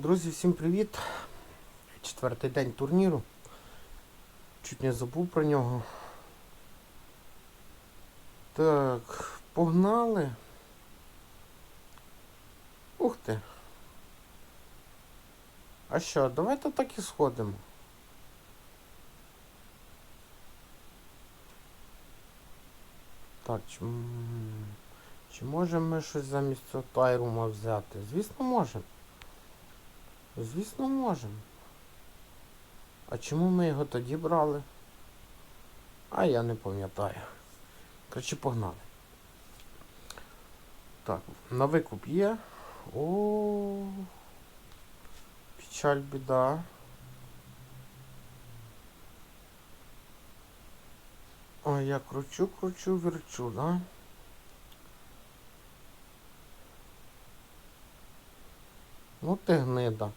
Друзі, всім привіт! Четвертий день турніру. Чуть не забув про нього. Так, погнали. Ух ти. А що, давайте так і сходимо. Так, чи, чи можемо ми щось замість цього тайрума взяти? Звісно, можемо. Звісно, можемо. А чому ми його тоді брали? А я не пам'ятаю. Коротше, погнали. Так, на викуп є. О, печаль біда. Ой, я кручу, кручу, верчу, да? Ну ти гнида.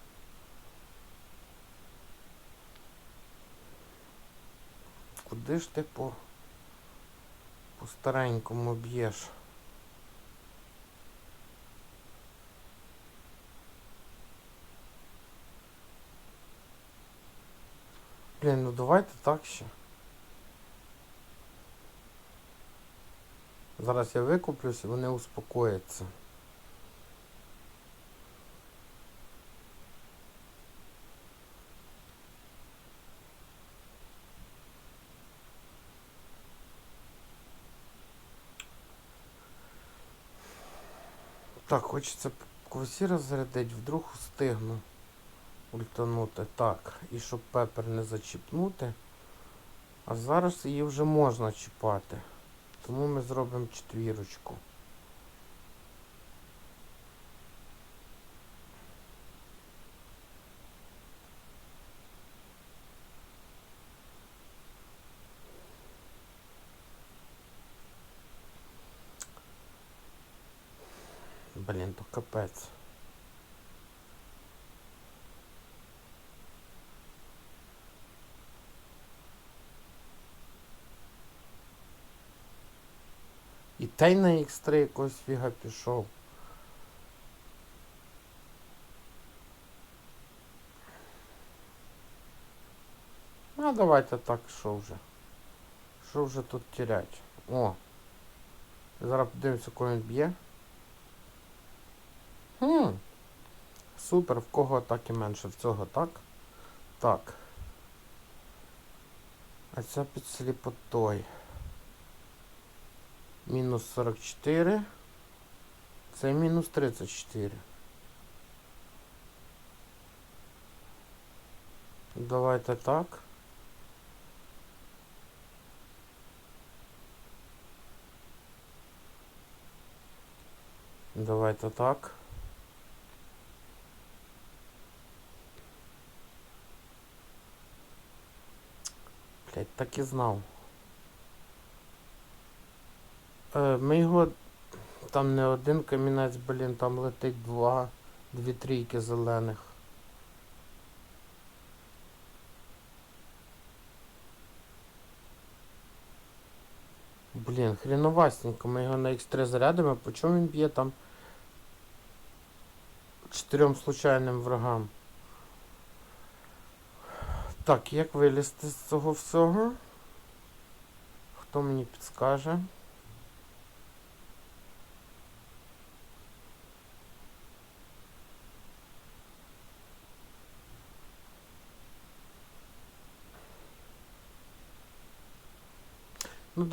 Куди ж ти по, по старенькому б'єш? Блін, ну давайте так ще. Зараз я викуплюсь вони успокояться. Так, хочеться квасі розрядити, вдруг встигну ультанути. Так, і щоб пепер не зачіпнути. А зараз її вже можна чіпати. Тому ми зробимо четвірочку. Блін, то капець. І той на X3 якогось фіга пішов. Ну, давайте так, що вже. Що вже тут терять? О! Зараз подивимося, кого він б'є. Хм. Супер, в кого атаки менше, в цього так? Так. А ця під сліпотой. Мінус 44. Це мінус 34. Давайте так. Давайте так. Блять, так і знав. Ми його там не один камінець, блін, там летить два, дві трійки зелених. Блін, хріновасненько, ми його на X3 зарядимо, по чому він б'є там чотирьом случайним врагам. Так, як вилізти з цього всього? Хто мені підскаже?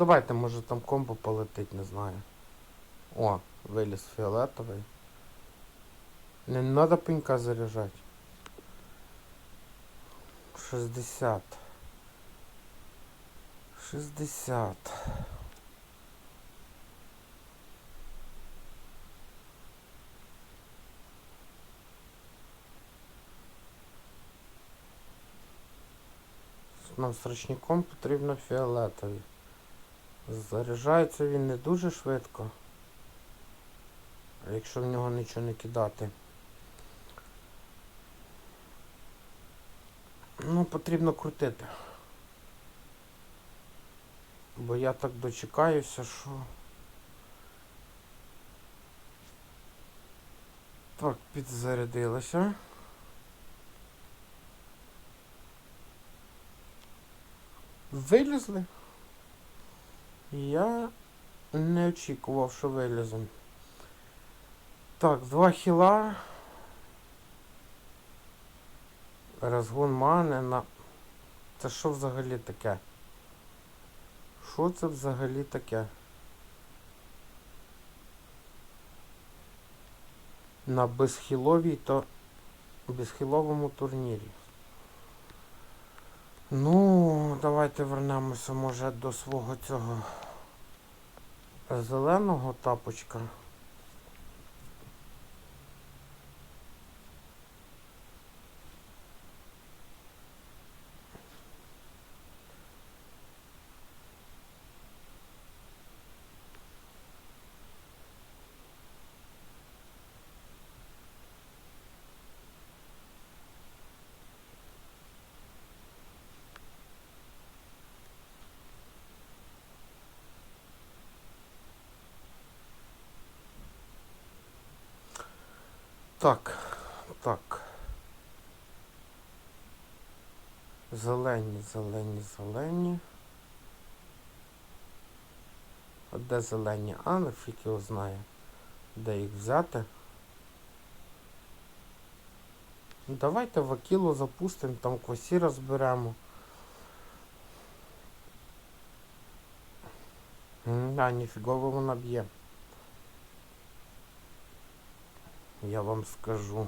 Давайте, може там комбо полетить, не знаю. О, виліз фіолетовий. Не надо пенька заряжать. 60. 60. Нам срочником потрібно фіолетовий. Заряджається він не дуже швидко, якщо в нього нічого не кидати. Ну, потрібно крутити. Бо я так дочекаюся, що... Так, підзарядилося. Вилізли. Я не очікував, що вилізем. Так, два хіла. Розгон мани на. Це що взагалі таке? Що це взагалі таке? На безхіловій то безхіловому турнірі. Ну, давайте вернемося, може, до свого цього зеленого тапочка. Так, так. Зелені, зелені, зелені. А Де зелені? А, нафіг його знає. Де їх взяти? Ну, Давайте в Акілу запустимо, там квасі розберемо. Да, ніфігово вона б'є. Я вам скажу.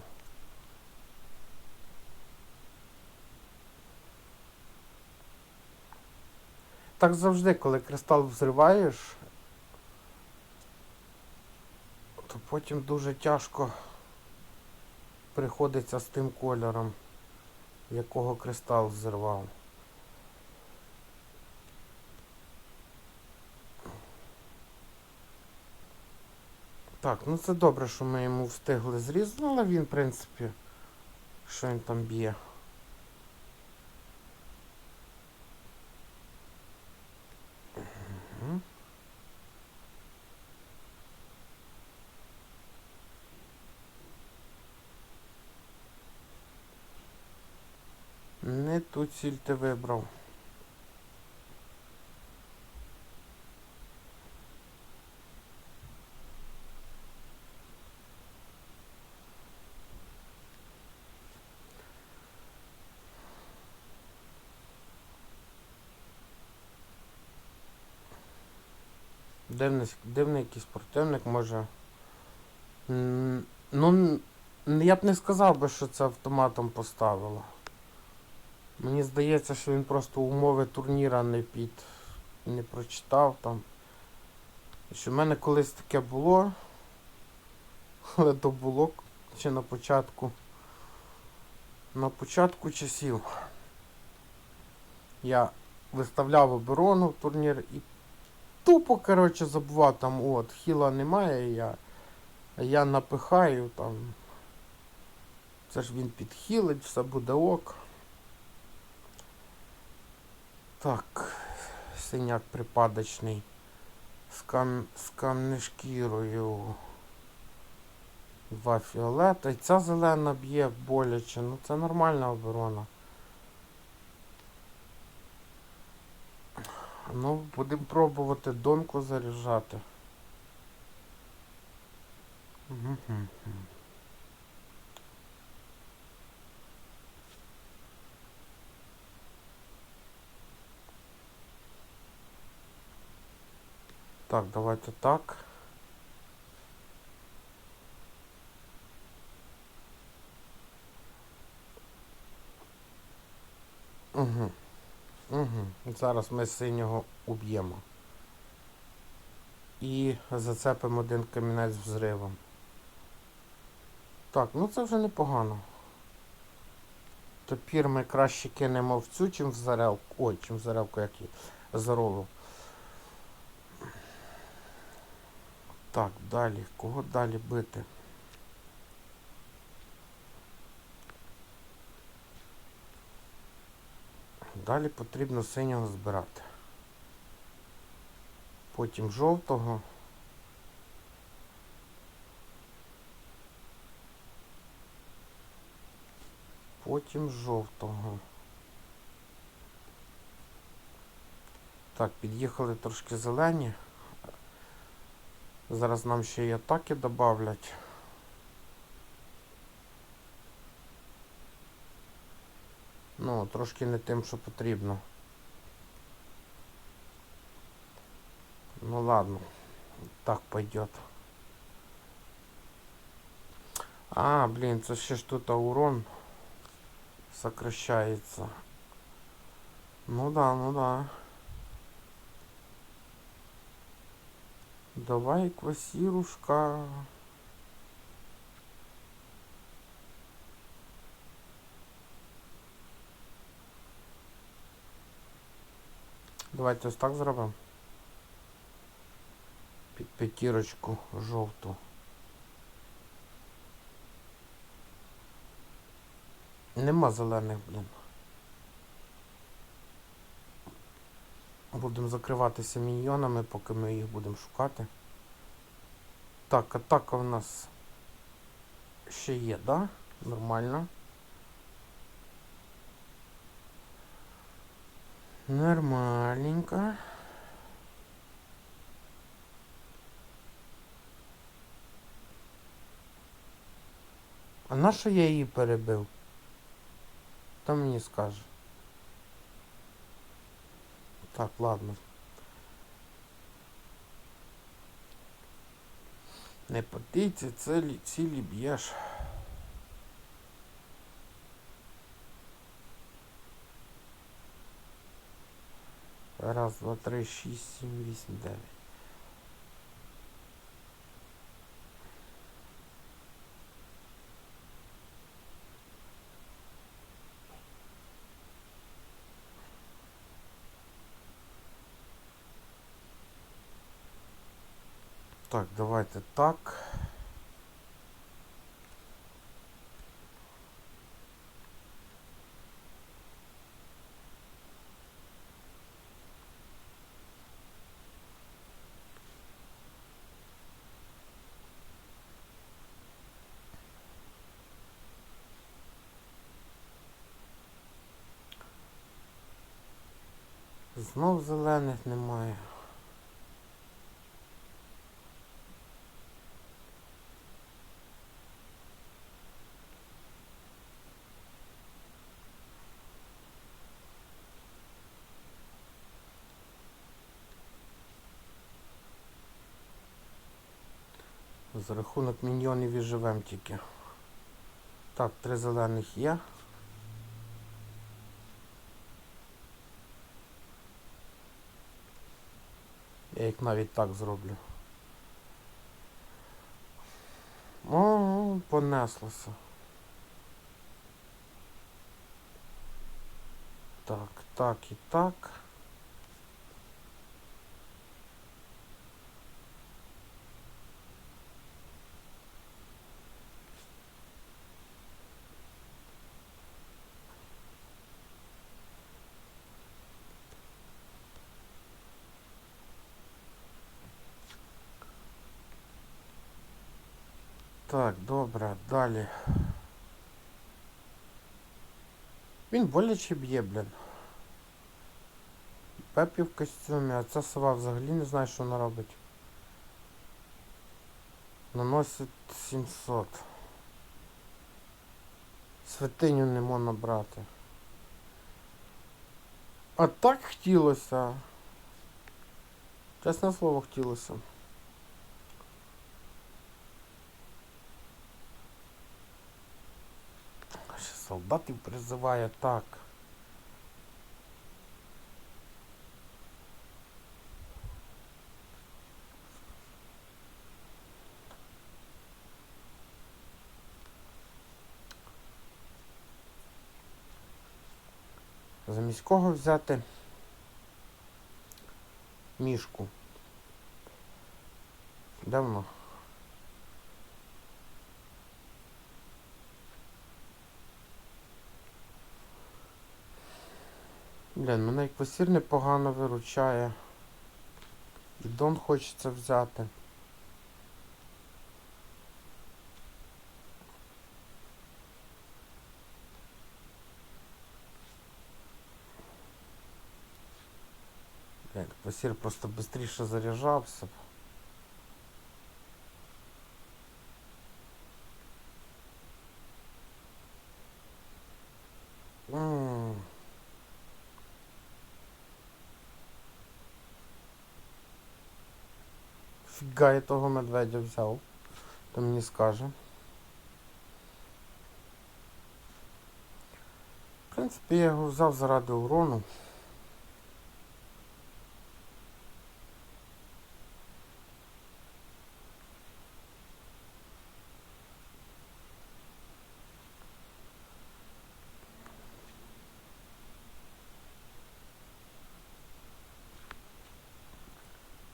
Так завжди, коли кристал взриваєш, то потім дуже тяжко приходиться з тим кольором, якого кристал взривав. Так, ну це добре, що ми йому встигли зрізати, він, в принципі, що він там б'є. Не ту ціль ти вибрав. Дивний, дивний якийсь противник може. Ну, я б не сказав би, що це автоматом поставило. Мені здається, що він просто умови турніра не під. не прочитав там. Що в мене колись таке було. Але то було ще на початку. На початку часів. Я виставляв оборону в турнір і тупо, коротше, забував там, от, хіла немає, я, я напихаю там. Це ж він підхилить, все буде ок. Так, синяк припадочний. З, кам... з камнешкірою. Два фіолета. І ця зелена б'є боляче. Ну це нормальна оборона. Ну, будемо пробувати донку заряджати. Так, давайте так. Угу. Угу. Зараз ми синього уб'ємо. І зацепимо один камінець взривом. Так, ну це вже непогано. Тепер ми краще кинемо в цю, чим в зарелку. Ой, чим в зарелку, як і заролу. Так, далі. Кого далі бити? Далі потрібно синього збирати. Потім жовтого. Потім жовтого. Так, під'їхали трошки зелені. Зараз нам ще й атаки додавлять. Ну, трошки не тим, що потрібно. Ну ладно, так пойдет. А, блин, це ще ж тут урон сокращается. Ну да, ну да. Давай, квасирушка. Давайте ось так зробимо. Під п'ятірочку жовту. Нема зелених, блін. Будемо закриватися міньйонами, поки ми їх будемо шукати. Так, атака в нас ще є, да? Нормально. Нормальненько. А на що я її перебив? Хто мені скаже? Так, ладно. Не по цілі, цілі б'єш. Раз, два, три, шість, сім, вісім, дев'ять. Так, давайте так. Знов зелених немає. За рахунок міньйонів і живем тільки. Так, три зелених є. Я їх навіть так зроблю. О, понеслося. Так, так і так. Так, добре, далі. Він боляче б'є, блін. Пепі в костюмі, а ця сова взагалі не знає, що вона робить. Наносить 700. Святиню не можна брати. А так хотілося. Чесне слово хотілося. Ще солдатів призиває так. Замість кого взяти мішку? Де Блін, мене і квасір непогано виручає. І дон хочеться взяти. Блін, Квасір просто швидше заряджався. б. Фіга я того медведя взяв. То мені скаже. В принципі, я його взяв заради урону.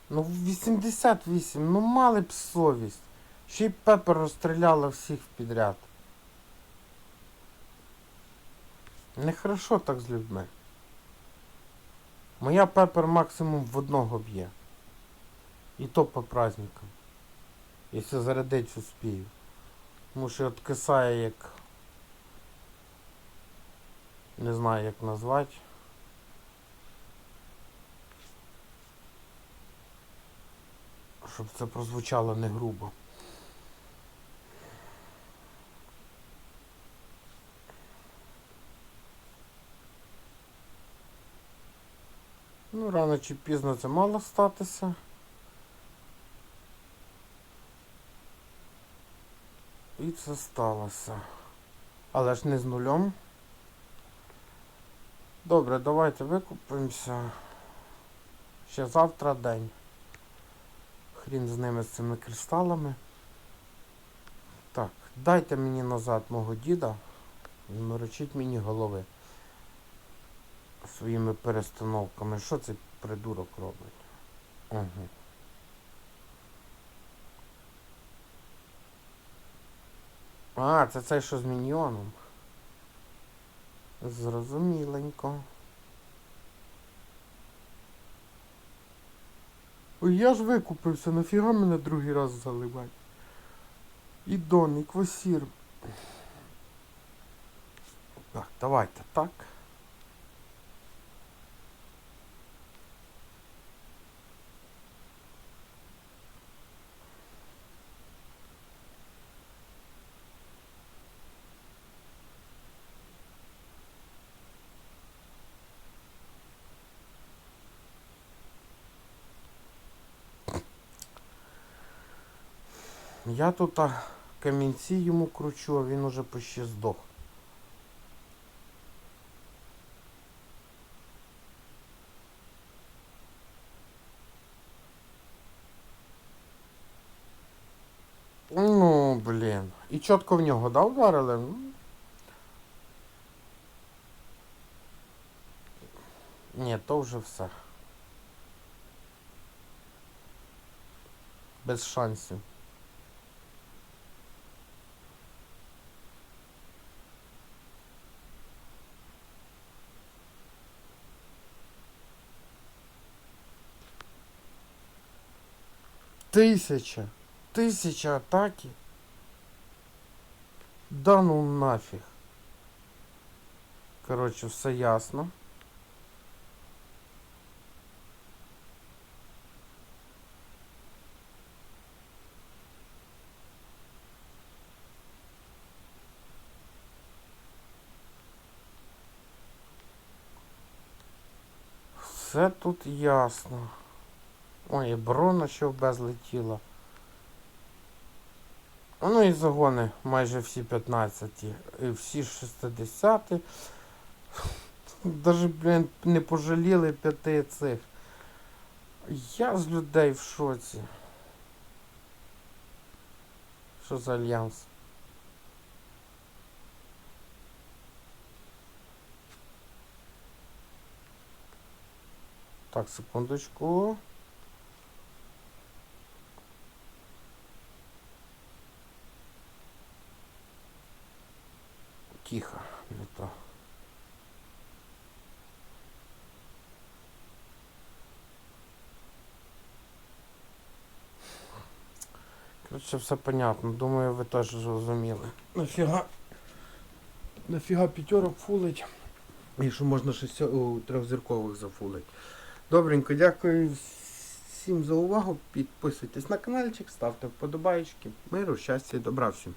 Ну 88, ну мали б совість. Ще й Пепер розстріляла всіх підряд. Нехорошо так з людьми. Моя Пепер максимум в одного б'є. І то по праздникам. Якщо зарядить успію. Тому що от кисає як. Не знаю як назвати. Щоб це прозвучало не грубо. Ну, рано чи пізно це мало статися. І це сталося. Але ж не з нульом. Добре, давайте викупимося. Ще завтра день. Хрін з ними з цими кристалами. Так, дайте мені назад мого діда. Не морочіть мені голови своїми перестановками. Що цей придурок робить? Угу. А, це цей, що з міньйоном. Зрозуміленько. Ой, я ж викупився, нафіга мене другий раз заливати. І Дон, і Квасір. Так, давайте так. Я тут камінці йому кручу, а він уже почти здох. Ну, блін. І чітко в нього, да, вдарили? Ну. Ні, то вже все. Без шансів. Тисяча. Тисяча атаки. Да ну нафіг. Коротше, все ясно. Все тут ясно. Ой, і брона ще без летіла. Ну і загони майже всі 15, і всі 60. Даже, блін, не пожаліли п'яти цих. Я з людей в шоці. Що за альянс? Так, секундочку. Тихо, не то. Короче, все понятно. Думаю, ви теж зрозуміли. Нафіга. Нафіга п'ятерок фулить. Якщо можна шістьо... у трьохзіркових зафулить. Добренько, дякую всім за увагу. Підписуйтесь на каналчик, ставте вподобайки. Миру, щастя і добра всім.